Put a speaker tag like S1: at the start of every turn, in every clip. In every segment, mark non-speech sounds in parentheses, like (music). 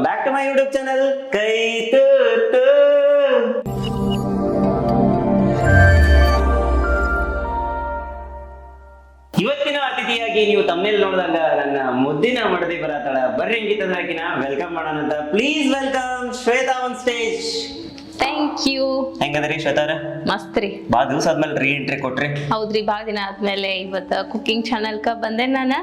S1: Back my YouTube channel ಕೈ ತೂತು ಇವತ್ತಿನ ಅತಿಥಿಯಾಗಿ ನೀವು ತಮ್ಮೆಲ್ ನೋಡಿದಾಗ ನನ್ನ ಮುದ್ದಿನ ಮಡದಿ ಬರತ್ತಾಳ ಬರ್ರಿ ಹೆಂಗಿತ್ತಂದ್ರಕಿನ ವೆಲ್ಕಮ್ ಮಾಡೋಣ ಅಂತ please welcome Shweta on stage
S2: thank you
S1: ಹೆಂಗದ್ರಿ ಶ್ವೇತಾರ
S2: ಮಸ್ತ್ ರೀ.
S1: ಬಾ ದಿವಸ ಆದ್ಮೇಲೆ ರೀ ಎಂಟ್ರಿ ಕೊಟ್ರಿ.
S2: ಹೌದ್ರಿ ಬಾ ದಿನ ಆದ್ಮೇಲೆ ಇವತ್ತ ಕುಕಿಂಗ್ ಚಾನಲ್ ಕ ಬಂದೆ ನಾನು.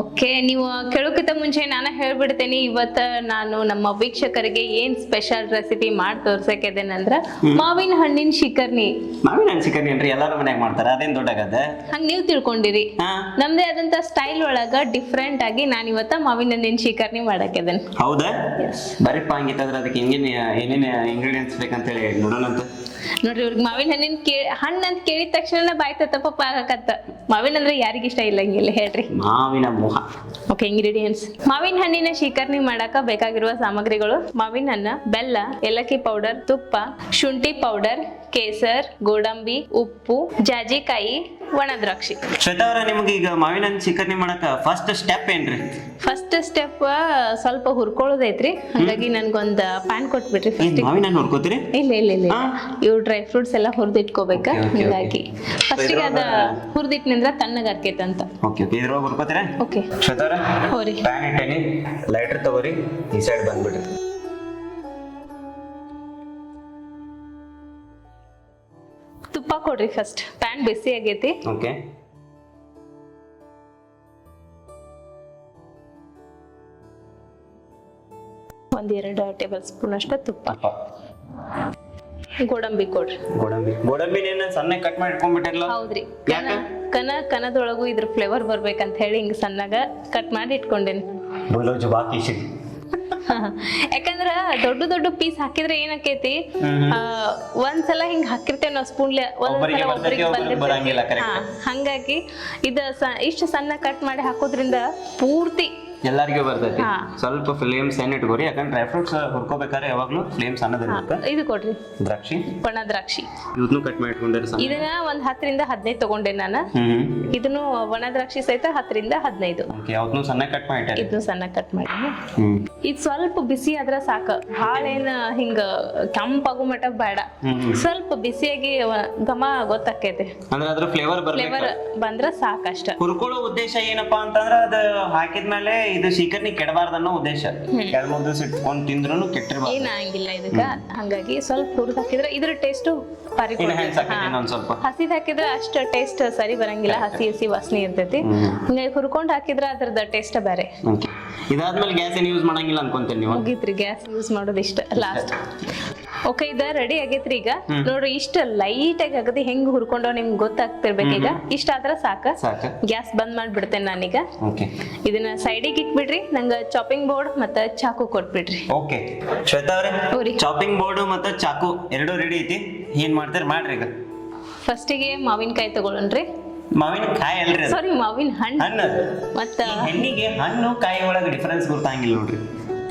S2: ಓಕೆ ನೀವು ಕೇಳೋಕಿಂತ ಮುಂಚೆ ನಾನು ಹೇಳ್ಬಿಡ್ತೇನೆ ಇವತ್ತ ನಾನು ನಮ್ಮ ವೀಕ್ಷಕರಿಗೆ ಏನ್ ಸ್ಪೆಷಲ್ ರೆಸಿಪಿ ಮಾಡಿ ತೋರ್ಸಕ್ಕಿದ್ದೇನಂದ್ರ ಮಾವಿನ ಹಣ್ಣಿನ ಶಿಕರ್ನಿ
S1: ಮಾವಿನ ಹಣ್ಣು ಚಿಕನ್ ಏನ್ರಿ ಎಲ್ಲರೂ ಮನ್ಯಾಗ ಮಾಡ್ತಾರ? ಅದೇನ್ ದೊಡ್ಡಾಗದ
S2: ಹಂಗ ನೀವು ತಿಳ್ಕೊಂಡಿರಿ.
S1: ಹಾ.
S2: ನಮ್ದೇ ಆದಂತ ಸ್ಟೈಲ್ ಒಳಗ ಡಿಫ್ರೆಂಟ್ ಆಗಿ ನಾನು ಇವತ್ತ ಮಾವಿನ ಹಣ್ಣಿನ ಶಿಕರ್ನಿ ಮಾಡಕ್ಕೆದೇನೆ
S1: ಹೌದಾ? ಬರೀಪ್ಪ ಹಂಗಿತ್ತಂದ್ರೆ ಅದಕ್ಕೆ ಹೆಂಗೇನ್ ಏನೇನ್ ಬೇಕಂತೇಳಿ ನೋಡೋಣಂತ.
S2: ನೋಡ್ರಿ ಇವ್ರಿಗೆ ಮಾವಿನ ಹಣ್ಣಿನ ಕೇ ಹಣ್ಣು ಅಂತ ಕೇಳಿದ ತಕ್ಷಣ ಬಾಯ್ ತಪ್ಪ ಆಗಕತ್ತ ಮಾವಿನ ಅಂದ್ರೆ ಯಾರಿಗ ಇಷ್ಟ ಇಲ್ಲ ಹಂಗಿಲ್ಲ ಹೇಳ್ರಿ.
S1: ಮಾವಿನ ಮೋಹ.
S2: ಓಕೆ ಇಂಗ್ರೀಡಿಯೆಂಟ್ಸ್ ಮಾವಿನ ಹಣ್ಣಿನ ಶೀಕರ್ಣಿ ಮಾಡಾಕ ಬೇಕಾಗಿರುವ ಸಾಮಗ್ರಿಗಳು ಮಾವಿನ ಹಣ್ಣ ಬೆಲ್ಲ ಏಲಕ್ಕಿ ಪೌಡರ್ ತುಪ್ಪ ಶುಂಠಿ ಪೌಡರ್ ಕೇಸರ್ ಗೋಡಂಬಿ ಉಪ್ಪು ಜಾಜಿಕಾಯಿ ಒಣ ದ್ರಾಕ್ಷಿ
S1: ಶ್ವೇತಾ ಅವರ ನಿಮ್ಗೆ ಈಗ ಮಾವಿನ ಹಣ್ಣು ಚಿಕನ್ ಮಾಡಕ ಫಸ್ಟ್ ಸ್ಟೆಪ್ ಏನ್ರಿ?
S2: ಫಸ್ಟ್ ಸ್ಟೆಪ್ ಸ್ವಲ್ಪ ಹುರ್ಕೊಳ್ಳೋದೈತ್ರಿ. ಹಾಗಾಗಿ ನನ್ಗೊಂದ್ ಪ್ಯಾನ್ ಕೊಟ್ಬಿಟ್ರಿ
S1: ಏನ್
S2: ಫಸ್ಟ್
S1: ಮಾವಿನ ಹಣ್ಣು ಹುರ್ಕೋತೀರಿ?
S2: ಇಲ್ಲ ಇಲ್ಲ ಇಲ್ಲ
S1: ಹಾ?
S2: ಇವು ಡ್ರೈ ಫ್ರೂಟ್ಸ್ ಎಲ್ಲ ಹುರಿದಿಟ್ಕೋಬೇಕ.
S1: Okay, okay,
S2: ಹೀಗಾಗಿ. ಫಸ್ಟಿಗೆ ಅದ ಹುರಿದಿಟ್ನಿಂದ್ರ ತಣ್ಣಗ ಅಂತ.
S1: ಓಕೆ ಓಕೆ ಇದ್ರೊಳಗೆ ಹುರ್ಕೋತೀರಾ?
S2: ಓಕೆ
S1: ಶ್ವೇತಾ ಅವ್ರ
S2: ಹೋರಿ
S1: ಪ್ಯಾನ್ ಇಟ್ಟೇನಿ ಲೈಟರ್ ತಗೋರಿ ಈ ಸೈಡ್ ಬಂದ್ಬಿಡ್ರಿ.
S2: ಕೊಡ್ರಿ ಫಸ್ಟ್ ಪ್ಯಾನ್ ಬಿಸಿ ಆಗೈತಿ.
S1: ಓಕೆ
S2: ಒಂದೆರಡು ಟೇಬಲ್ ಸ್ಪೂನ್ ಅಷ್ಟ ತುಪ್ಪ. ಗೋಡಂಬಿ ಕೊಡ್ರಿ.
S1: ಗೋಡಂಬಿ. ಗೋಡಂಬಿನೇನ ಸಣ್ಣ ಕಟ್ ಮಾಡಿ ಇಟ್ಕೊಂಡ್ಬಿಟ್ಟಿರಲ್ಲ?
S2: ಹೌದ್ರಿ.
S1: ಯಾಕ?
S2: ಕನ ಕನದೊಳಗೂ ಇದ್ರ ಫ್ಲೇವರ್ ಬರ್ಬೇಕಂತ ಹೇಳಿ ಹಿಂಗ್ ಸಣ್ಣಗ ಕಟ್ ಮಾಡಿ ಇಟ್ಕೊಂಡೇನಿ.
S1: ಬೋಲೋ ಶಿಟ್
S2: ಯಾಕಂದ್ರ ದೊಡ್ಡ ದೊಡ್ಡ ಪೀಸ್ ಹಾಕಿದ್ರೆ ಏನಾಕೈತಿ? ಒಂದ್ಸಲ ಹಿಂಗ್ ಹಾಕಿರ್ತೇವೆ ನಾವು ಸ್ಪೂನ್ಲೆ
S1: correct.
S2: ಹಂಗಾಗಿ ಇದ ಇಷ್ಟು ಸಣ್ಣ ಕಟ್ ಮಾಡಿ ಹಾಕೋದ್ರಿಂದ ಪೂರ್ತಿ
S1: ಎಲ್ಲರಿಗೂ ಬರ್ತೈತಿ. ಸ್ವಲ್ಪ ಫ್ಲೇಮ್ ಸಣ್ಣ ಇಟ್ಕೋರಿ ಯಾಕಂದ್ರೆ ಡ್ರೈ ಫ್ರೂಟ್ಸ್ ಹುರ್ಕೋಬೇಕಾದ್ರೆ ಯಾವಾಗ್ಲೂ ಫ್ಲೇಮ್
S2: ಅನ್ನೋದನ್ನ ಇದು ಕೊಡ್ರಿ.
S1: ದ್ರಾಕ್ಷಿ?
S2: ಒಣ ದ್ರಾಕ್ಷಿ.
S1: ಇದನ್ನು ಕಟ್ ಮಾಡಿ ಇಟ್ಕೊಂಡಿರಿ ಸಣ್ಣ.
S2: ಇದನ್ನ ಒಂದ್ ಹತ್ತರಿಂದ ಹದಿನೈದು ತಗೊಂಡೆ ನಾನು. ಇದನ್ನು ಒಣ ದ್ರಾಕ್ಷಿ ಸಹಿತ ಹತ್ತರಿಂದ ಹದಿನೈದು.
S1: ಯಾವತ್ನು ಸಣ್ಣ ಕಟ್ ಮಾಡಿ
S2: ಇದನ್ನು ಸಣ್ಣ ಕಟ್ ಮಾಡಿ ಇದು ಸ್ವಲ್ಪ ಬಿಸಿ ಆದ್ರ ಸಾಕ. ಭಾಳ ಏನ ಹಿಂಗ ಕೆಂಪಾಗೋ ಮಟ ಬೇಡ. ಸ್ವಲ್ಪ ಬಿಸಿಯಾಗಿ ಗಮ ಘಮ ಗೊತ್ತಾಕೈತೆ
S1: ಅಂದ್ರೆ ಅದ್ರ ಫ್ಲೇವರ್
S2: ಫ್ಲೇವರ್ ಬಂದ್ರ ಸಾಕಷ್ಟ.
S1: ಹುರ್ಕೊಳ್ಳೋ ಉದ್ದೇಶ ಏನಪ್ಪಾ ಅಂತಂದ್ರ ಅದು ಹಾಕಿದ್ಮೇಲೆ ಇದು ಸೀಕರ್ನಿ ಕೆಡಬಾರ್ದು ಅನ್ನೋ ಉದ್ದೇಶ. ಎರಡ್ ಮೂರ್ ದಿವಸ ಇಟ್ಕೊಂಡು ತಿಂದ್ರು ಕೆಟ್ಟಿರ್ಬಾರ್ದು
S2: ಏನಾಗಿಲ್ಲ ಇದಕ್ಕ. ಹಂಗಾಗಿ ಸ್ವಲ್ಪ ಹುರಿದು ಹಾಕಿದ್ರೆ ಇದ್ರ ಟೇಸ್ಟ್
S1: ಸ್ವಲ್ಪ.
S2: ಹಸಿದ್ ಹಾಕಿದ್ರೆ ಅಷ್ಟು ಟೇಸ್ಟ್ ಸರಿ ಬರಂಗಿಲ್ಲ. ಹಸಿ ಹಸಿ ವಾಸನೆ ಇರ್ತೈತಿ. ಹಿಂಗಾಗಿ ಹುರ್ಕೊಂಡ್ ಹಾಕಿದ್ರೆ ಅದ್ರದ ಟೇಸ್ಟ್ ಬೇರೆ.
S1: ಇದಾದ್ಮೇಲೆ ಗ್ಯಾಸ್ ಏನ್ ಯೂಸ್ ಮಾಡಂಗಿಲ್ಲ ಅನ್ಕೊಂತೇನೆ ನೀವು.
S2: ಮುಗೀತ್ರಿ ಗ್ಯಾಸ್ ಯೂಸ್ ಮಾಡೋದು ಇಷ್ಟ ಲಾಸ್ಟ್ ಓಕೆ ಇದ ರೆಡಿ ಆಗೈತ್ರಿ ಈಗ. ನೋಡ್ರಿ ಇಷ್ಟ ಲೈಟ್ ಆಗಿ ಆಗದಿ ಹೆಂಗ್ ಹುರ್ಕೊಂಡೋ ನಿಮ್ಗೆ ಗೊತ್ತಾಗ್ತಿರ್ಬೇಕು ಈಗ. ಇಷ್ಟ ಆದ್ರ ಸಾಕ. ಗ್ಯಾಸ್ ಬಂದ್ ಮಾಡ್ಬಿಡ್ತೇನೆ ನಾನೀಗ. ಇದನ್ನ ಸೈಡಿಗೆ ಇಟ್ಬಿಡ್ರಿ ನಂಗ ಚಾಪಿಂಗ್ ಬೋರ್ಡ್ ಮತ್ತೆ ಚಾಕು ಕೊಟ್ಬಿಡ್ರಿ.
S1: ಓಕೆ ಶ್ವೇತಾ. ಅವ್ರೆ ಚಾಪಿಂಗ್ ಬೋರ್ಡ್ ಮತ್ತೆ ಚಾಕು ಎರಡು ರೆಡಿ ಐತಿ. ಏನ್ ಮಾಡ್ತೀರಿ ಮಾಡ್ರಿ ಈಗ.
S2: ಫಸ್ಟಿಗೆ ಮಾವಿನಕಾಯಿ ತಗೊಳ್ಳೋಣ್ರಿ
S1: ಮಾವಿನ ಕಾಯಿ ಅಲ್ರಿ
S2: ಸಾರಿ ಮಾವಿನ ಹಣ್ಣು.
S1: ಹಣ್ಣು ಅದು.
S2: ಮತ್ತ
S1: ಈ ಹೆಣ್ಣಿಗೆ ಹಣ್ಣು ಕಾಯಿ ಒಳಗೆ ಡಿಫರೆನ್ಸ್ ಗೊತ್ತಾಗಿಲ್ಲ ನೋಡ್ರಿ.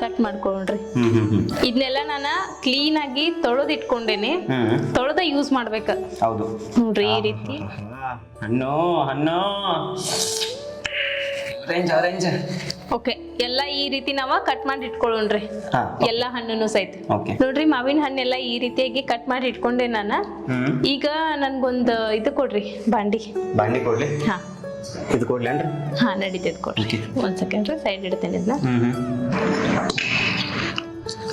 S2: ಕಟ್ ಮಾಡ್ಕೊಂಡ್ರಿ
S1: ಹ್ಮ್ ಹ್ಮ್ ಹ್ಮ್.
S2: ಇದನ್ನೆಲ್ಲ ನಾನು ಕ್ಲೀನ್ ಆಗಿ ತೊಳೆದ್ ಇಟ್ಕೊಂಡೇನೆ.
S1: ಹ್ಮ್
S2: ತೊಳೆದ ಯೂಸ್ ಮಾಡ್ಬೇಕು.
S1: ಹೌದು.
S2: ನೋಡ್ರಿ ಈ ರೀತಿ.
S1: ಹಣ್ಣು ಹಣ್ಣು. ಆರೆಂಜ್ ಆರೆಂಜ್
S2: ಓಕೆ ಎಲ್ಲ ಈ ರೀತಿ ನಾವ ಕಟ್ ಮಾಡಿ ಇಟ್ಕೊಳ್ಳೋಣ್ರಿ.
S1: ಹಾ
S2: ಎಲ್ಲ ಹಣ್ಣುನು ಸಹಿತ. ನೋಡ್ರಿ ಮಾವಿನ ಹಣ್ಣೆಲ್ಲ ಈ ರೀತಿಯಾಗಿ ಕಟ್ ಮಾಡಿ ಇಟ್ಕೊಂಡೆ ನಾನು.
S1: ಹ್ಮ್.
S2: ಈಗ ನನ್ಗೊಂದು ಇದು ಕೊಡ್ರಿ ಬಾಂಡಿ.
S1: ಬಾಂಡಿ ಕೊಡ್ಲಿ?
S2: ಹಾ.
S1: ಇದು ಕೊಡ್ಲೇನ್ರಿ
S2: ಹಾ ನಡೀತೈತೆ ಕೊಡ್ರಿ.
S1: Okay.
S2: ಒಂದ್ ಸೆಕೆಂಡ್ ರೀ ಸೈಡ್ ಇಡ್ತೇನೆ ಇದನ್ನ.
S1: ಹ್ಮ್ ಹ್ಮ್.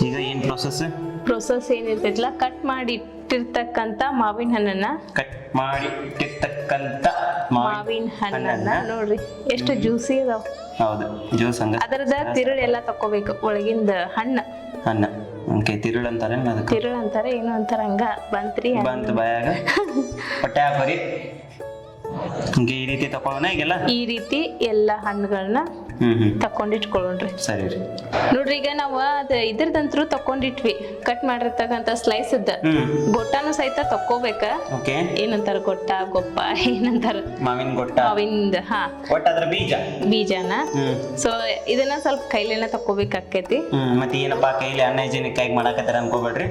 S1: ಈಗ ಏನ್ ಪ್ರೊಸೆಸ್
S2: ಪ್ರೊಸೆಸ್ ಏನಿರ್ತೈತಲ್ಲ ಕಟ್ ಮಾಡಿ ಇಟ್ಟಿರ್ತಕ್ಕಂತ ಮಾವಿನ ಹಣ್ಣನ್ನ?
S1: ಕಟ್ ಮಾಡಿ ಇಟ್ಟಿರ್ತಕ್ಕಂತ
S2: ಮಾವಿನ ಹಣ್ಣನ್ನ ನೋಡ್ರಿ ಎಷ್ಟು ಜ್ಯೂಸಿ ಅದಾವ.
S1: ಹೌದು ಜ್ಯೂಸ್ ಹಂಗ.
S2: ಅದರದ ತಿರುಳು ಎಲ್ಲ ತಕೋಬೇಕು ಒಳಗಿಂದ ಹಣ್ಣ.
S1: ಹಣ್ಣ. ಓಕೆ ತಿರುಳು ಅಂತಾರೆ ಅದಕ್ಕೆ?
S2: ತಿರುಳು ಅಂತಾರೆ ಏನು ಅಂತಾರ ಹಂಗ? ಬಂತ್ರಿ
S1: ಬಂತ ಬಾಯಾಗ? (laughs) ಹೊಟ್ಟೆ ಹಾಕೋರಿ ಈ ರೀತಿ ತಕೊಳ್ಳೋಣ ಈಗೆಲ್ಲ?
S2: ಈ ರೀತಿ ಎಲ್ಲ ಹಣ್ಣುಗಳನ್ನ ತಕೊಂಡಿಟ್ಕೊಳ್ಳೋಣ್ರಿ
S1: ಸರಿ ರೀ.
S2: ನೋಡ್ರಿ ಈಗ ನಾವು ಅದ ಇದ್ರದಂತ್ರು ತಕೊಂಡಿಟ್ವಿ ಕಟ್ ಮಾಡಿರ್ತಕ್ಕಂತ ಸ್ಲೈಸ್ ಇದ್ದ. ಗೊಟ್ಟಾನು ಸಹಿತ ತಕ್ಕೋಬೇಕ.
S1: ಓಕೆ.
S2: ಏನಂತಾರ ಗೊಟ್ಟ ಗೊಪ್ಪ (laughs) ಏನಂತಾರ?
S1: ಮಾವಿನ ಗೊಟ್ಟ.
S2: ಮಾವಿನ ಹಾ.
S1: ಒಟ್ಟು ಅದ್ರ ಬೀಜ.
S2: ಬೀಜನ. ಸೊ ಇದನ್ನ ಸ್ವಲ್ಪ ಕೈಲೇನ ತಕ್ಕೋಬೇಕಾಕೈತಿ.
S1: ಮತ್ತೆ ಏನಪ್ಪಾ ಕೈಲಿ ಅನ್ಹೈಜಿನಿಕ್ ಆಗಿ ಮಾಡಾಕತ್ತಾರ ಅನ್ಕೋಬೇಡ್ರಿ.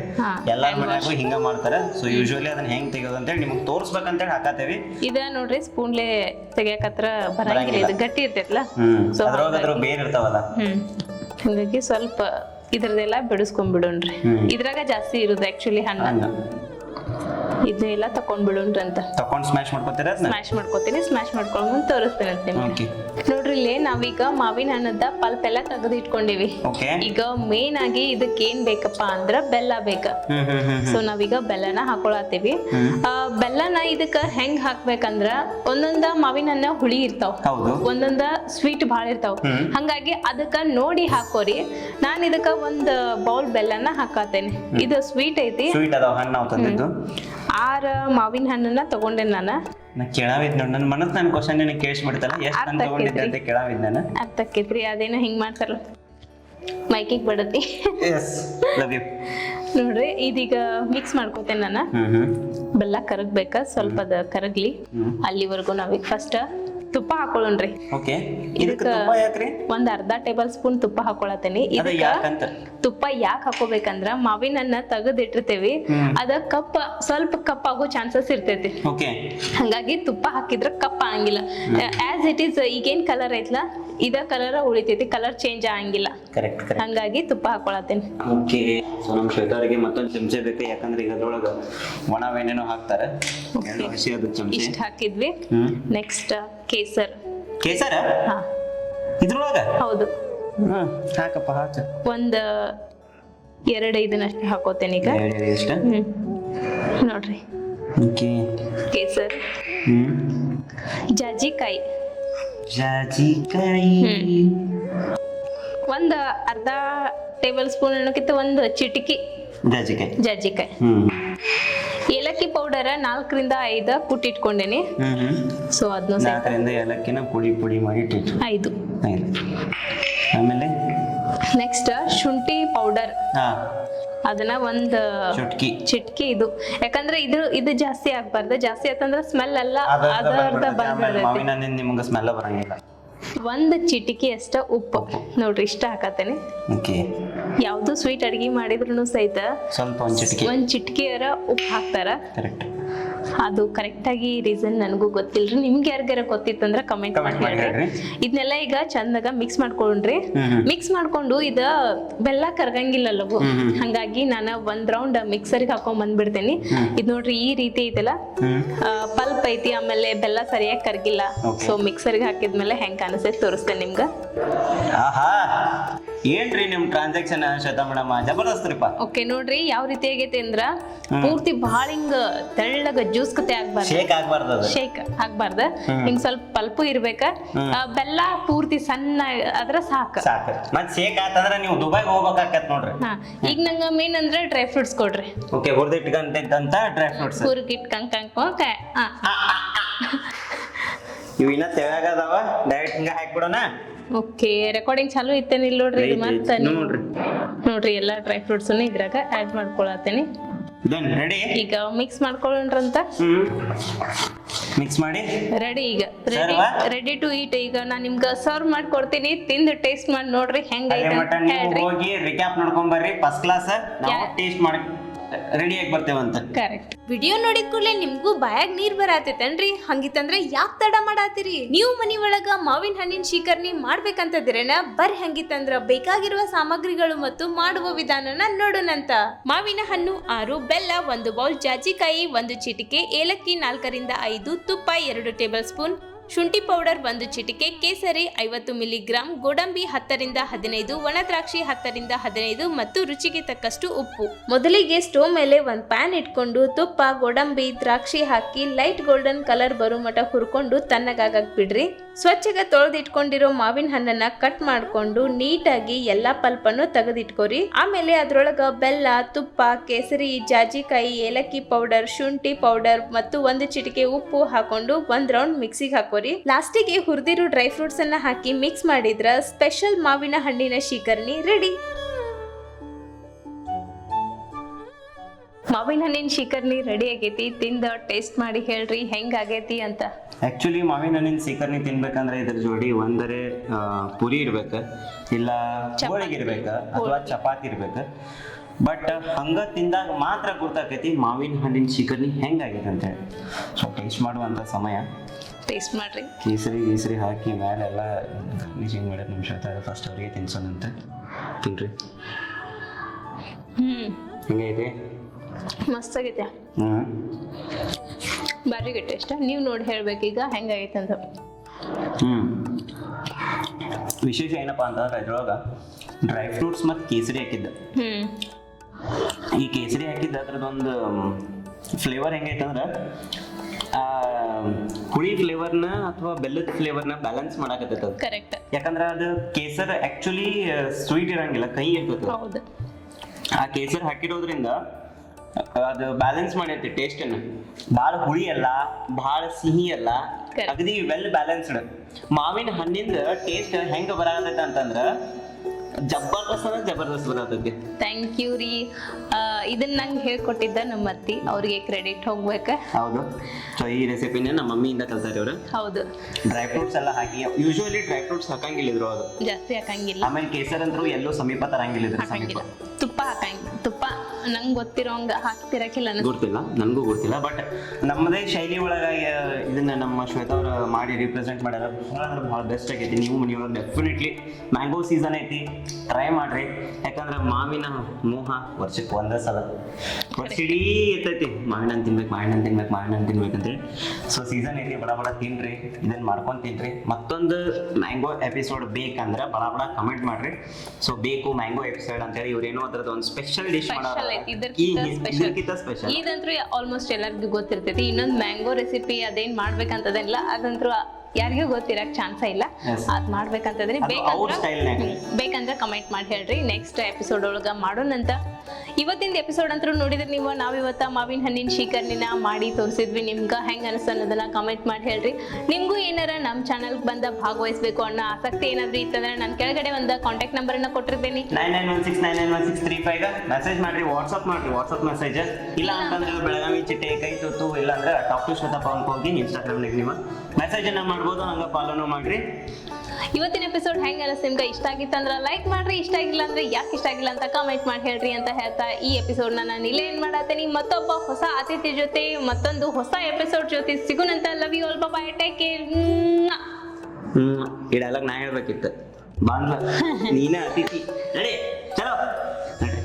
S1: ಎಲ್ಲಾರ ಮನ್ಯಾಗೂ ಹಿಂಗ ಮಾಡ್ತಾರ. ಸೊ ಯೂಶುವಲಿ ಅದನ್ನ ಹೆಂಗ್ ತೆಗೋದು ಅಂತೇಳಿ ನಿಮ್ಗೆ ತೋರ್ಸ್ಬೇಕಂತೇಳಿ ಹಾಕತ್ತೇವಿ.
S2: ಇದ ನೋಡ್ರಿ ಸ್ಪೂನ್ಲೆ ತೆಗಿಯಕತ್ರ ಬರಂಗಿಲ್ಲ. ಇದು ಗಟ್ಟಿ ಇರ್ತೈತಲ್ಲ
S1: ಹ್ಮ್.
S2: So,
S1: ಬೇರೆ ಇರ್ತಾವಲ್ಲ.
S2: ಹ್ಮ್. ಹಂಗಾಗಿ ಸ್ವಲ್ಪ ಇದ್ರದೆಲ್ಲ ಬಿಡಿಸ್ಕೊಂಡ್ಬಿಡೋಣ್ರಿ.
S1: ಬಿಡೋಣ್ರಿ
S2: ಇದ್ರಾಗ ಜಾಸ್ತಿ ಇರೋದು ಆಕ್ಚುಲಿ ಹಣ್ಣು ಇದನ್ನೆಲ್ಲ ತಕೊಂಡ್ಬಿಡೋಣ್ರಿ ಅಂತ.
S1: ತಕೊಂಡ್ ಸ್ಮ್ಯಾಶ್ ಮಾಡ್ಕೊತೀರ ಅದನ್ನ
S2: ಸ್ಮ್ಯಾಶ್ ಮಾಡ್ಕೋತೀನಿ ಸ್ಮ್ಯಾಶ್ ಮಾಡ್ಕೊಂಡು ತೋರಿಸ್ತೇನೆ ಅಂತ ನಿಮ್ಗೆ.
S1: ಓಕೆ
S2: ನೋಡ್ರಿ ಇಲ್ಲಿ ನಾವೀಗ ಮಾವಿನ ಹಣ್ಣದ ಪಲ್ಪ್ ಎಲ್ಲ ತೆಗೆದು ಇಟ್ಕೊಂಡಿವಿ.
S1: ಓಕೆ
S2: ಈಗ ಮೇನ್ ಆಗಿ ಇದಕ್ಕೆ ಏನ್ ಬೇಕಪ್ಪ ಅಂದ್ರ ಬೆಲ್ಲ ಬೇಕ.
S1: ಹ್ಮ್ ಹ್ಮ್ ಹ್ಮ್
S2: ಸೊ ನಾವೀಗ ಬೆಲ್ಲನ ಹಾಕೊಳತ್ತೀವಿ ಆ, ಬೆಲ್ಲನ ಇದಕ್ಕ ಹೆಂಗ್ ಹಾಕ್ಬೇಕಂದ್ರ ಒಂದೊಂದ ಮಾವಿನ ಹಣ್ಣ ಹುಳಿ ಇರ್ತಾವ.
S1: ಹೌದು.
S2: ಒಂದೊಂದ ಸ್ವೀಟ್ ಭಾಳ ಇರ್ತಾವ.
S1: ಹ್ಮ್.
S2: ಹಂಗಾಗಿ ಅದಕ್ಕ ನೋಡಿ ಹಾಕೋರಿ. ನಾನ್ ಇದಕ್ಕ ಒಂದ್ ಬೌಲ್ ಬೆಲ್ಲನ ಹಾಕತೇನೆ. ಇದು ಸ್ವೀಟ್ ಐತಿ.
S1: ಸ್ವೀಟ್ ಅದಾವ ಹಣ್ಣು ನಾವು ತಂದಿದ್ದು.
S2: ಆರ ಮಾವಿನ ಹಣ್ಣನ್ನ ತಗೊಂಡೆ ನಾನು.
S1: ನಾ ಕೇಳಾವಿದ್ ನೋಡಿ ನನ್ನ ಮನಸ್ಸು ನನ್ನ ಕ್ವಶನ್ ನಿನಗೆ ಕೇಳಿಸ್ಬಿಡ್ತಲ್ಲ ಎಷ್ಟು
S2: ಅರ್ಥ
S1: ನಾನು ತಗೊಂಡಿದ್ದೆ ಅಂತ ಕೇಳಾವಿದ್ ನಾನು.
S2: ಅರ್ಥಕ್ಕೈತ್ರಿ ಅದೇನೋ ಹಿಂಗ್ ಮಾಡ್ತಾರಲ್ಲ. ಮೈಕಿಗೆ ಬಡತಿ.
S1: ಎಸ್ ಲವ್ ಯು
S2: ನೋಡ್ರಿ ಇದೀಗ ಮಿಕ್ಸ್ ಮಾಡ್ಕೋತೇನೆ ನಾನು. ಬೆಲ್ಲ ಕರಗ್ಬೇಕ? ಸ್ವಲ್ಪ ಅದ ಕರಗ್ಲಿ. ಅಲ್ಲಿವರೆಗೂ ನಾವೀಗ ಫಸ್ಟ್ ತುಪ್ಪ ಹಾಕೊಳ್ಳೋಣ್ರಿ.
S1: ಓಕೆ. ಇದಕ್ಕೆ
S2: ಇದಕ್ಕ-
S1: ತುಪ್ಪ ಯಾಕ್ರಿ?
S2: ಒಂದ್ ಅರ್ಧ ಟೇಬಲ್ ಸ್ಪೂನ್ ತುಪ್ಪ ಹಾಕೊಳತೇನಿ
S1: ಅದ
S2: ಇದಕ್ಕ
S1: ಯಾಕಂತ?
S2: ತುಪ್ಪ ಯಾಕೆ ಹಾಕೋಬೇಕಂದ್ರ ಮಾವಿನನ್ನ ತೆಗೆದಿಟ್ಟಿರ್ತೇವಿ. ಅದ ಕಪ್ಪ ಸ್ವಲ್ಪ ಕಪ್ಪ ಆಗೋ ಚಾನ್ಸಸ್ ಇರ್ತೈತಿ.
S1: ಓಕೆ.
S2: ಹಂಗಾಗಿ ತುಪ್ಪ ಹಾಕಿದ್ರ ಕಪ್ಪ ಆಗಂಗಿಲ್ಲ. ಆಸ್ ಇಟ್ ಈಸ್ ಈಗೇನ್ ಕಲರ್ ಐತ್ಲ? ಇದ ಕಲರ್ ಉಳಿತೈತಿ ಕಲರ್ ಚೇಂಜ್ ಆಗಂಗಿಲ್ಲ.
S1: ಕರೆಕ್ಟ್ ಕರೆಕ್ಟ್
S2: ಹಂಗಾಗಿ ತುಪ್ಪ ಹಾಕೊಳತೇನಿ
S1: ಓಕೆ. ಸೊ ನಮ್ಮ ಶ್ವೇತಾರಿಗೆ ಮತ್ತೊಂದು ಚಮಚೆ ಬೇಕು. ಯಾಕಂದ್ರೆ ಈಗ ಅದ್ರೊಳಗೆ ಒಣವೇನೇನೋ ಹಾಕ್ತಾರೆ. ಎರಡು ಹಸಿ ಅದು ಚಮಚೆ.
S2: ಇಷ್ಟ ಹಾಕಿದ್ವಿ. ನೆಕ್ಸ್ಟ್ ಕೇಸರ್.
S1: ಕೇಸರ?
S2: ಹಾ.
S1: ಇದ್ರೊಳಗ?
S2: ಹೌದು.
S1: ಹ್ಮ್ ಹಾಕಪ್ಪ ಹಾಕ.
S2: ಒಂದ್ ಎರಡ್ ಹಾಕೋತೇನೆ ಈಗ.
S1: ಎಷ್ಟು?
S2: ಹ್ಮ್. ನೋಡ್ರಿ.
S1: ಓಕೆ.
S2: ಕೇಸರ್.
S1: ಹ್ಮ್.
S2: ಜಾಜಿಕಾಯಿ.
S1: ಜಾಜಿಕಾಯಿ.
S2: ಒಂದ್ ಅರ್ಧ ಟೇಬಲ್ ಸ್ಪೂನ್ ಅನ್ನೋಕ್ಕಿಂತ ಒಂದು ಚಿಟಿಕಿ.
S1: ಜಾಜಿಕಾಯಿ.
S2: ಜಾಜಿಕಾಯಿ.
S1: ಹ್ಮ್.
S2: ಪೌಡರ್ ನಾಲ್ಕರಿಂದ ಐದು ಕುಟ್ಟಿಟ್ಕೊಂಡೇನಿ ಸೊ ಅದನ್ನ
S1: ನಾಲ್ಕರಿಂದ ಏಲಕ್ಕಿನ ಪುಡಿ ಪುಡಿ ಮಾಡಿ ಇಟ್ಟಿಟ್ಟು
S2: ಐದು.
S1: ಆಯ್ತು ಆಮೇಲೆ?
S2: ನೆಕ್ಸ್ಟ್ ಶುಂಠಿ ಪೌಡರ್
S1: ಹಾ.
S2: ಅದನ್ನ ಒಂದು
S1: ಚುಟ್ಕಿ.
S2: ಚಿಟ್ಕಿ ಇದು. ಯಾಕಂದ್ರೆ ಇದು ಇದು ಜಾಸ್ತಿ ಆಗ್ಬಾರ್ದು. ಜಾಸ್ತಿ ಆತಂದ್ರ ಸ್ಮೆಲ್ ಎಲ್ಲ ಅದರ್ಧ ಬಂದ್ಬಿಡ್ತೈತಿ.
S1: ಮಾವಿನ ನಿಮ್ಗೆ ಸ್ಮೆಲ್ಲ ಬರಂಗಿಲ್ಲ.
S2: ಒಂದ್ ಚಿಟಿಕಿ ಅಷ್ಟ ಉಪ್ಪು. ನೋಡ್ರಿ ಇಷ್ಟ ಹಾಕತ್ತೇನೆ
S1: ಓಕೆ.
S2: ಯಾವ್ದು ಸ್ವೀಟ್ ಅಡಿಗೆ ಮಾಡಿದ್ರು ಸಹಿತ
S1: ಸ್ವಲ್ಪ ಒಂದು ಚಿಟಿಕೆ.
S2: ಒಂದ್ ಚಿಟ್ಕಿಯರ ಉಪ್ಪು ಹಾಕ್ತಾರ.
S1: ಕರೆಕ್ಟ್
S2: ಅದು ಕರೆಕ್ಟ್ ಆಗಿ ರೀಸನ್ ನನಗೂ ಗೊತ್ತಿಲ್ರಿ. ನಿಮ್ಗೆ ಯಾರಿಗಾರ ಗೊತ್ತಿತ್ತಂದ್ರ ಕಮೆಂಟ್
S1: Comment
S2: ಮಾಡಿ ಹೇಳ್ರಿ. ಇದನ್ನೆಲ್ಲ ಈಗ ಚಂದಾಗ ಮಿಕ್ಸ್ ಮಾಡ್ಕೊಂಡ್ರಿ. ಮಿಕ್ಸ್ ಮಾಡ್ಕೊಂಡು ಇದ ಬೆಲ್ಲ ಕರಗಂಗಿಲ್ಲ ಲಗು. ಹಂಗಾಗಿ ನಾನು ಒಂದ್ ರೌಂಡ್ ಮಿಕ್ಸರ್ಗೆ ಹಾಕೊಂಡ್ ಬಂದ್ಬಿಡ್ತೇನೆ. ಇದ್ ನೋಡ್ರಿ ಈ ರೀತಿ ಐತಲ್ಲ? ಪಲ್ಪ್ ಐತಿ ಆಮೇಲೆ ಬೆಲ್ಲ ಸರಿಯಾಗಿ ಕರ್ಗಿಲ್ಲ. ಸೊ ಮಿಕ್ಸರ್ಗೆ ಹಾಕಿದ್ಮೇಲೆ ಹೆಂಗ್ ಕಾಣಿಸ್ತೈತೆ ತೋರಿಸ್ತೇನೆ ನಿಮ್ಗ.
S1: ಏನ್ರಿ ನಿಮ್ ಟ್ರಾನ್ಸಾಕ್ಷನ್ ಶ್ವೇತಾ ಮೇಡಮ್ ಜಬರ್ದಸ್ತ್ ರೀಪ.
S2: ಓಕೆ ನೋಡ್ರಿ ಯಾವ ರೀತಿ ಆಗೈತೆ ಅಂದ್ರ ಪೂರ್ತಿ ಭಾಳ ಹಿಂಗ ತೆಳ್ಳಗ ಜ್ಯೂಸ್ ಕತೆ ಆಗ್ಬಾರ್ದು.
S1: ಶೇಕ್ ಆಗ್ಬಾರ್ದು ಅದು.
S2: ಶೇಕ್ ಆಗ್ಬಾರ್ದ. ಹಿಂಗ ಸ್ವಲ್ಪ ಪಲ್ಪು ಇರ್ಬೇಕ. ಆ, ಬೆಲ್ಲ ಪೂರ್ತಿ ಸಣ್ಣ ಆದ್ರ ಸಾಕ.
S1: ಸಾಕ. ಮತ್ ಶೇಕ್ ಆತಂದ್ರ ನೀವು ದುಬೈಗೆ ಹೋಗ್ಬೇಕಾಕತ್ ನೋಡ್ರಿ.
S2: ಹಾ ಈಗ ನಂಗ ಮೇನ್ ಅಂದ್ರೆ ಡ್ರೈ ಫ್ರೂಟ್ಸ್ ಕೊಡ್ರಿ.
S1: ಓಕೆ ಹುರಿದಿಟ್ಕಂತಂತ ಡ್ರೈ ಫ್ರೂಟ್ಸ್
S2: ಹುರ್ಗಿಟ್ ಕಂಕ್ ಕಂಕ್. ಹಾ
S1: ಇವು ಇನ್ನ ತೆವ್ಯಾಗ ಅದಾವ. ಡೈರೆಕ್ಟ್ ಹಿಂಗ ಹಾಕ್ಬಿಡೋಣ.
S2: ಓಕೆ ರೆಕಾರ್ಡಿಂಗ್ ಚಾಲು ಇತ್ತೇನೆ ಇಲ್ಲಿ ನೋಡ್ರಿ ಇದು. ಮತ್ತ
S1: ನೋಡ್ರಿ.
S2: ನೋಡ್ರಿ ಎಲ್ಲಾ ಡ್ರೈ ಫ್ರೂಟ್ಸ್ ಇದ್ರಾಗ ಆಡ್ ಮಾಡ್ಕೊಳತ್ತೇನಿ.
S1: ರೆಡಿ
S2: ಈಗ ಮಿಕ್ಸ್ ಮಾಡ್ಕೊಳ್ಳೋಣ್ರಂತ
S1: ಅಂತ ಮಿಕ್ಸ್ ಮಾಡಿ?
S2: ರೆಡಿ ಈಗ. ರೆಡಿ ರೆಡಿ ಟು ಈಟ್ ಈಗ ನಾನು ನಿಮ್ಗ ಸರ್ವ್ ಮಾಡ್ಕೊಡ್ತೀನಿ. ತಿಂದು ಟೇಸ್ಟ್ ಮಾಡಿ ನೋಡ್ರಿ
S1: ಹೆಂಗೈತೆ
S2: ಹೇಳ್ರಿ.
S1: ಹೋಗಿ ರಿಕ್ಯಾಪ್ ನೋಡ್ಕೊಂಡ್ ಬರ್ರಿ. ಫಸ್ಟ್ ಕ್ಲಾಸ್ ನಾವು ಟೇಸ್ಟ್ ಮಾಡಿ ರೆಡಿ ಆಗಿ ಬರ್ತೇವಂತ
S2: ಕರೆಕ್ಟ್
S3: ವಿಡಿಯೋ ನೋಡಿದ ಕೂಡಲೇ ನಿಮ್ಗೂ ಬಾಯಾಗ ನೀರ್ ಬರತೈತೇನ್ರಿ? ಹಂಗಿತ್ತಂದ್ರೆ ಯಾಕ್ ತಡ ಮಾಡಾತಿರಿ? ನೀವು ಮನಿ ಒಳಗ ಮಾವಿನ ಹಣ್ಣಿನ ಶೀಕರ್ಣಿ ಮಾಡ್ಬೇಕಂತದಿರೇನ ಬರ್ರಿ ಹಂಗಿತ್ತಂದ್ರ ಬೇಕಾಗಿರುವ ಸಾಮಗ್ರಿಗಳು ಮತ್ತು ಮಾಡುವ ವಿಧಾನನ ನೋಡೋಣಂತ. ಮಾವಿನ ಹಣ್ಣು ಆರು ಬೆಲ್ಲ ಒಂದು ಬೌಲ್ ಜಾಜಿಕಾಯಿ ಒಂದು ಚಿಟಿಕೆ ಏಲಕ್ಕಿ ನಾಲ್ಕರಿಂದ ಐದು ತುಪ್ಪ ಎರಡು ಟೇಬಲ್ ಸ್ಪೂನ್ ಶುಂಠಿ ಪೌಡರ್ ಒಂದು ಚಿಟಿಕೆ, ಕೇಸರಿ ಐವತ್ತು ಮಿಲಿಗ್ರಾಂ, ಗೋಡಂಬಿ ಹತ್ತರಿಂದ ಹದಿನೈದು, ಒಣ ದ್ರಾಕ್ಷಿ ಹತ್ತರಿಂದ ಹದಿನೈದು ಮತ್ತು ರುಚಿಗೆ ತಕ್ಕಷ್ಟು ಉಪ್ಪು. ಮೊದಲಿಗೆ ಸ್ಟೋವ್ ಮೇಲೆ ಒಂದು ಪ್ಯಾನ್ ಇಟ್ಕೊಂಡು ತುಪ್ಪ, ಗೋಡಂಬಿ, ದ್ರಾಕ್ಷಿ ಹಾಕಿ ಲೈಟ್ ಗೋಲ್ಡನ್ ಕಲರ್ ಬರೋ ಮಠ ಹುರ್ಕೊಂಡು ತಣ್ಣಗಾಗಕ್ ಬಿಡ್ರಿ. ಸ್ವಚ್ಛಗ ತೊಳೆದಿಟ್ಕೊಂಡಿರೋ ಮಾವಿನ ಹಣ್ಣನ್ನ ಕಟ್ ಮಾಡ್ಕೊಂಡು ನೀಟಾಗಿ ಎಲ್ಲಾ ಪಲ್ಪನ್ನು ತೆಗೆದಿಟ್ಕೋರಿ. ಆಮೇಲೆ ಅದ್ರೊಳಗ ಬೆಲ್ಲ, ತುಪ್ಪ, ಕೇಸರಿ, ಜಾಜಿಕಾಯಿ, ಏಲಕ್ಕಿ ಪೌಡರ್, ಶುಂಠಿ ಪೌಡರ್ ಮತ್ತು ಒಂದು ಚಿಟಿಕೆ ಉಪ್ಪು ಹಾಕೊಂಡು ಒಂದ್ ರೌಂಡ್ ಮಿಕ್ಸಿಗೆ ಹಾಕೋರಿ ಲಾಸ್ಟಿಗೆ ಹುರಿದಿರೋ ಡ್ರೈ ಫ್ರೂಟ್ಸ್ ಅನ್ನ ಹಾಕಿ ಮಿಕ್ಸ್ ಮಾಡಿದ್ರ ಸ್ಪೆಷಲ್ ಮಾವಿನ ಹಣ್ಣಿನ ಶೀಕರ್ಣಿ ರೆಡಿ.
S2: ಮಾವಿನ ಹಣ್ಣಿನ ಶಿಖರ್ನಿ ರೆಡಿ ಆಗೈತಿ ತಿಂದ ಟೇಸ್ಟ್ ಮಾಡಿ ಹೇಳ್ರಿ ಹೆಂಗ್ ಆಗೈತಿ ಅಂತ.
S1: ಆಕ್ಚುಲಿ ಮಾವಿನ ಹಣ್ಣಿನ ಸೀಕರ್ನಿ ತಿನ್ಬೇಕಂದ್ರೆ ಇದ್ರ ಜೋಡಿ ಒಂದರೆ ಪುರಿ ಇರ್ಬೇಕು ಇಲ್ಲ ಹೋಳಿಗೆ ಇರ್ಬೇಕು ಅಥವಾ ಚಪಾತಿ ಇರ್ಬೇಕು. ಬಟ್ ಹಂಗ ತಿಂದಾಗ ಮಾತ್ರ ಗೊತ್ತಾಕೈತಿ ಮಾವಿನ ಹಣ್ಣಿನ ಶಿಕರ್ನಿ ಹೆಂಗಾಗೈತೆ ಅಂತ ಹೇಳಿ. ಸೊ ಟೇಸ್ಟ್ ಮಾಡುವಂಥ ಸಮಯ.
S2: ಟೇಸ್ಟ್ ಮಾಡ್ರಿ.
S1: ಕೇಸರಿ ಗೀಸರಿ ಹಾಕಿ ಮೇಲೆಲ್ಲ ಗಾರ್ನಿಶಿಂಗ್ ಮಾಡೋದು ನಿಮಿಷ ಫಸ್ಟ್ ಅವರಿಗೆ ತಿನ್ಸೋಣಂತೆ. ತಿನ್ರಿ.
S2: ಹ್ಮ್.
S1: ಹೆಂಗೈತಿ?
S2: ಮಸ್ತ್ ಆಗೈತೆ
S1: ಹ್ಮ್
S2: ಬಾರಿ ಗಟ್ಟಿ ನೋಡಿ ನೀವು ನೋಡಿ ಹೇಳ್ಬೇಕೀಗ ಹೆಂಗಾಗೈತೆ ಅಂತ.
S1: ಹ್ಞೂ ವಿಶೇಷ ಏನಪ್ಪ ಅಂತಂದ್ರೆ ಅದ್ರೊಳಗೆ ಡ್ರೈ ಫ್ರೂಟ್ಸ್ ಮತ್ತು ಕೇಸರಿ ಹಾಕಿದ್ದ. ಈ ಕೇಸರಿ ಹಾಕಿದ್ದ ಅದ್ರದ್ದೊಂದು ಫ್ಲೇವರ್ ಹೆಂಗೈತೆ ಅಂದ್ರೆ ಹುಳಿ ಫ್ಲೇವರ್ನ ಅಥವಾ ಬೆಲ್ಲದ ಫ್ಲೇವರ್ನ ಬ್ಯಾಲೆನ್ಸ್ ಮಾಡಾಕತ್ತೈತೆ ಅದು.
S2: ಕರೆಕ್ಟ್
S1: ಯಾಕಂದ್ರೆ ಅದು ಕೇಸರ್ ಆಕ್ಚುಲಿ ಸ್ವೀಟ್ ಇರಂಗಿಲ್ಲ ಕೈ ಇರ್ತದೆ
S2: ಹೌದು.
S1: ಆ ಕೇಸರ್ ಹಾಕಿರೋದ್ರಿಂದ ಅದು ಬ್ಯಾಲೆನ್ಸ್ ಮಾಡಿರ್ತಿ ಟೇಸ್ಟ್ ಅನ್ನ. ಭಾಳ ಹುಳಿ ಅಲ್ಲ ಭಾಳ ಸಿಹಿ ಅಲ್ಲ
S2: Correct.
S1: ಅಗದಿ ವೆಲ್ ಬ್ಯಾಲೆನ್ಸ್ಡ್ ಮಾವಿನ ಹಣ್ಣಿಂದ ಟೇಸ್ಟ್ ಹೆಂಗ ಬರಾತೈತೆ ಅಂತಂದ್ರ ಜಬರ್ದಸ್ತ್ ಅಂದ್ರೆ ಜಬರ್ದಸ್ತ್ ಬರತೈತಿ
S2: ಥ್ಯಾಂಕ್ ಯು ರೀ. ಆ, ಇದನ್ನ ನಂಗೆ ಹೇಳ್ಕೊಟ್ಟಿದ್ದ ನಮ್ಮ ಅತ್ತಿ. ಅವ್ರಿಗೆ ಕ್ರೆಡಿಟ್ ಹೋಗ್ಬೇಕ.
S1: ಹೌದು. ಸೊ ಈ ರೆಸಿಪಿನ ನಮ್ಮ ಮಮ್ಮಿಯಿಂದ ಕಲ್ತಾರೆ ಇವ್ರು
S2: ಹೌದು.
S1: ಡ್ರೈ ಫ್ರೂಟ್ಸ್ ಎಲ್ಲ ಹಾಕಿ ಯೂಶುವಲಿ ಡ್ರೈ ಫ್ರೂಟ್ಸ್ ಹಾಕಂಗಿಲ್ಲ ಇದ್ರು ಅದು.
S2: ಜಾಸ್ತಿ ಹಾಕಂಗಿಲ್ಲ.
S1: ಆಮೇಲೆ ಕೇಸರ್ ಅಂತೂ ಎಲ್ಲೂ ಸಮೀಪ ತರಂಗಿಲ್ಲ ಇದ್ರ ಸಮೀಪ.
S2: ಹಾಕಂಗಿಲ್ಲ. ತುಪ್ಪ ಹಾಕಂಗ್ ತುಪ್ಪ, ನಂಗೆ ಗೊತ್ತಿರೋಂಗ ಹಾಕ್ತಿರಕಿಲ್ಲ.
S1: ಗೊತ್ತಿಲ್ಲ, ನನಗೂ ಗೊತ್ತಿಲ್ಲ ಬಟ್ ನಮ್ಮದೇ ಶೈಲಿ ಒಳಗ ಇದನ್ನ ನಮ್ಮ ಶ್ವೇತಾ ಅವ್ರ ಮಾಡಿ ರಿಪ್ರೆಸೆಂಟ್ ಮಾಡ್ಯಾರ. ಭಾಳ ಅಂದ್ರೆ ಭಾಳ ಬೆಸ್ಟ್ ಆಗೈತಿ, ನೀವು ನೀವು ಡೆಫಿನೆಟ್ಲಿ ಮ್ಯಾಂಗೋ ಸೀಸನ್ ಐತಿ ಟ್ರೈ ಮಾಡ್ರಿ. ಯಾಕಂದ್ರೆ ಮಾವಿನ ಮೋಹ ವರ್ಷಕ್ಕೆ ಒಂದೇ ಸಲ. ವರ್ಷ ಇಡೀ ಇರ್ತೈತಿ. ಮಾವಿನ ತಿನ್ಬೇಕು ಮಾವಿನ ತಿನ್ಬೇಕು ಮಾವಿನ ತಿನ್ಬೇಕು ಅಂತೇಳಿ ಸೊ ಸೀಸನ್ ಐತಿ ಬಡ ಬಡ ತಿನ್ರಿ ಇದನ್ನ ಮಾಡ್ಕೊಂಡು ತಿನ್ರಿ. ಮತ್ತೊಂದು ಮ್ಯಾಂಗೋ ಎಪಿಸೋಡ್ ಬೇಕಂದ್ರೆ ಬಡ ಬಡ ಕಮೆಂಟ್ ಮಾಡ್ರಿ. ಸೊ ಬೇಕು ಮ್ಯಾಂಗೋ ಎಪಿಸೋಡ್ ಅಂತೇಳಿ ಇವ್ರೇನೋ ಅದ್ರದ್ದು ಒಂದು ಸ್ಪೆಷಲ್ ಡಿಶ್
S2: ಸ್ಪೆಷಲ್ ಇದಂತೂ ಆಲ್ಮೋಸ್ಟ್ ಎಲ್ಲರಿಗೂ ಗೊತ್ತಿರ್ತೈತಿ. ಇನ್ನೊಂದು ಮ್ಯಾಂಗೋ ರೆಸಿಪಿ ಅದೇನ್ ಮಾಡ್ಬೇಕಂತದಿಲ್ಲ ಅದಂತೂ ಯಾರಿಗೂ ಗೊತ್ತಿರಕ್ ಚಾನ್ಸ್ ಇಲ್ಲ. ಅದ್ ಮಾಡ್ಬೇಕಂತಂದ್ರೆ. ಬೇಕಂದ್ರ ಬೇಕಂದ್ರೆ ಕಮೆಂಟ್ ಮಾಡಿ ಹೇಳ್ರಿ. ನೆಕ್ಸ್ಟ್ ಎಪಿಸೋಡ್ ಒಳಗ ಮಾಡೋಣಂತ ಇವತ್ತಿನ ಎಪಿಸೋಡ್ ಅಂತೂ ನೋಡಿದ್ರೆ ನೀವು, ನಾವಿವತ್ತ ಮಾವಿನ ಹಣ್ಣಿನ ಶೀಕರ್ಣಿನ ಮಾಡಿ ತೋರಿಸಿದ್ವಿ. ನಿಮ್ಗೆ ಹೆಂಗ್ ಅನಿಸ್ತು ಅನ್ನೋದನ್ನ ಕಮೆಂಟ್ ಮಾಡಿ ಹೇಳ್ರಿ. ನಿಮಗೂ ಏನಾರ ನಮ್ಮ ಚಾನಲ್ ಬಂದ ಭಾಗವಹಿಸಬೇಕು ಅನ್ನೋ ಆಸಕ್ತಿ ಏನಾದರೂ ಇತ್ತಂದ್ರೆ ನನ್ನ ಕೆಳಗಡೆ ಒಂದು ಕಾಂಟ್ಯಾಕ್ಟ್ ನಂಬರ್ ಅನ್ನ ಕೊಟ್ಟಿರ್ತೀನಿ.
S1: Nine nine one six nine nine one six three five message ಮಾಡ್ರಿ ವಾಟ್ಸಪ್ ಮಾಡ್ರಿ ವಾಟ್ಸಪ್ ಮೆಸೇಜ್ ಇಲ್ಲ ಅಂತಂದ್ರೆ ಬೆಳಗಾವಿ ಚಿಟ್ಟೆ ಕೈ ತುತ್ತು ಇಲ್ಲ ಅಂದ್ರೆ ಟಾಪ್ ಟು ಶ್ವೇತಾ ಹೋಗಿ ಇನ್ಸ್ಟಾಗ್ರಾಮ್ನಾಗ ನಿಮ್ಮ ಮೆಸೇಜ್ ಅನ್ನ ಮಾಡ್ಬೋದು, ಹಂಗ ಫಾಲೋನು ಮಾಡ್ರಿ.
S2: ಇವತ್ತಿನ ಎಪಿಸೋಡ್ ಹೆಂಗ ಅನಿಸ್ತು ನಿಮ್ಗೆ ಇಷ್ಟ ಅಂದ್ರೆ ಲೈಕ್ ಮಾಡ್ರಿ, ಇಷ್ಟ ಆಗಿಲ್ಲ ಅಂದ್ರೆ ಯಾಕೆ ಇಷ್ಟ ಆಗಿಲ್ಲ ಅಂತ ಕಾಮೆಂಟ್ ಮಾಡಿ ಹೇಳ್ರಿ ಅಂತ ಹೇಳ್ತಾ ಈ ಎಪಿಸೋಡ್ ನಾನು ಇಲ್ಲೇ ಏನ್ ಮಾಡತ್ತೀನಿ ಮತ್ತೊಬ್ಬ ಹೊಸ ಅತಿಥಿ ಜೊತೆ, ಮತ್ತೊಂದು ಹೊಸ ಎಪಿಸೋಡ್ ಜೊತೆ ಸಿಗುನಂತ ಲವ್ ಯು ಅಲ್ಪ ಬಾಯ್ ಟೇಕ್ ಕೇರ್
S1: ಈ ಡೈಲಾಗ್ ನಾ ಹೇಳ್ಬೇಕಿತ್ತು. ಬಾಂಧವ ನೀನೇ ಅತಿಥಿ. ನಡಿ, ಚಲೋ. ನಡಿ